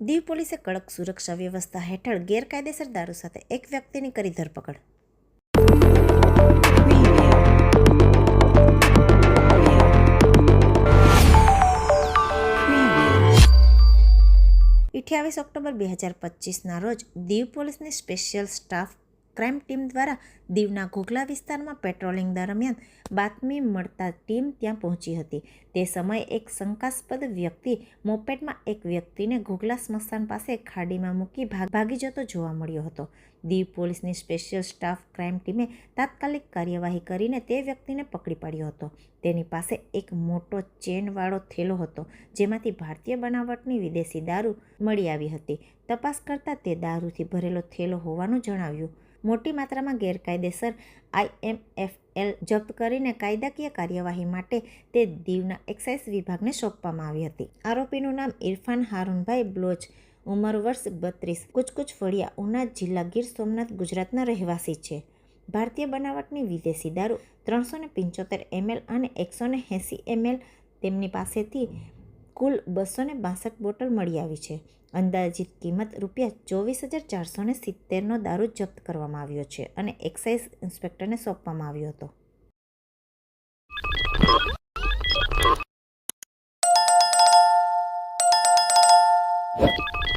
દીવ પોલીસે કડક સુરક્ષા વ્યવસ્થા હેઠળ ગેરકાયદેસર દારૂ સાથે એક વ્યક્તિની કરી ધરપકડ. અઠ્યાવીસ ઓક્ટોબર બે હજાર પચીસના રોજ દીવ પોલીસની સ્પેશિયલ સ્ટાફ ક્રાઇમ ટીમ દ્વારા દીવના ઘોઘલા વિસ્તારમાં પેટ્રોલિંગ દરમિયાન બાતમી મળતા ટીમ ત્યાં પહોંચી હતી. તે સમયે એક શંકાસ્પદ વ્યક્તિ મોપેટમાં એક વ્યક્તિને ઘોઘલા સ્મશાન પાસે ખાડીમાં મૂકી ભાગ જતો જોવા મળ્યો હતો. દીવ પોલીસની સ્પેશિયલ સ્ટાફ ક્રાઇમ ટીમે તાત્કાલિક કાર્યવાહી કરીને તે વ્યક્તિને પકડી પાડ્યો હતો. તેની પાસે એક મોટો ચેનવાળો થેલો હતો, જેમાંથી ભારતીય બનાવટની વિદેશી દારૂ મળી આવી હતી. તપાસ કરતાં તે દારૂથી ભરેલો થેલો હોવાનું જણાવ્યું. મોટી માત્રામાં ગેરકાયદેસર આઈએમએફએલ જપ્ત કરીને કાયદાકીય કાર્યવાહી માટે તે દીવના એક્સાઇઝ વિભાગને સોંપવામાં આવી હતી. આરોપીનું નામ ઇરફાન હારૂનભાઈ બ્લોચ, ઉંમર વર્ષ બત્રીસ. કુચકુચ ફળિયા, ઉના જિલ્લા ગીર સોમનાથ, ગુજરાતના રહેવાસી છે. ભારતીય બનાવટની વિદેશી દારૂ, ત્રણસો ને પંચોતેર એમએલ અને એકસો ને એંસી એમએલ તેમની પાસેથી કુલ બસો ને બાસઠ બોટલ મળી આવી છે અંદાજિત કિંમત રૂપિયા ચોવીસ હજાર ચારસો ને સિત્તેરનો દારૂ જપ્ત કરવામાં આવ્યો છે અને એક્સાઇઝ ઇન્સ્પેક્ટરને સોંપવામાં આવ્યો હતો What?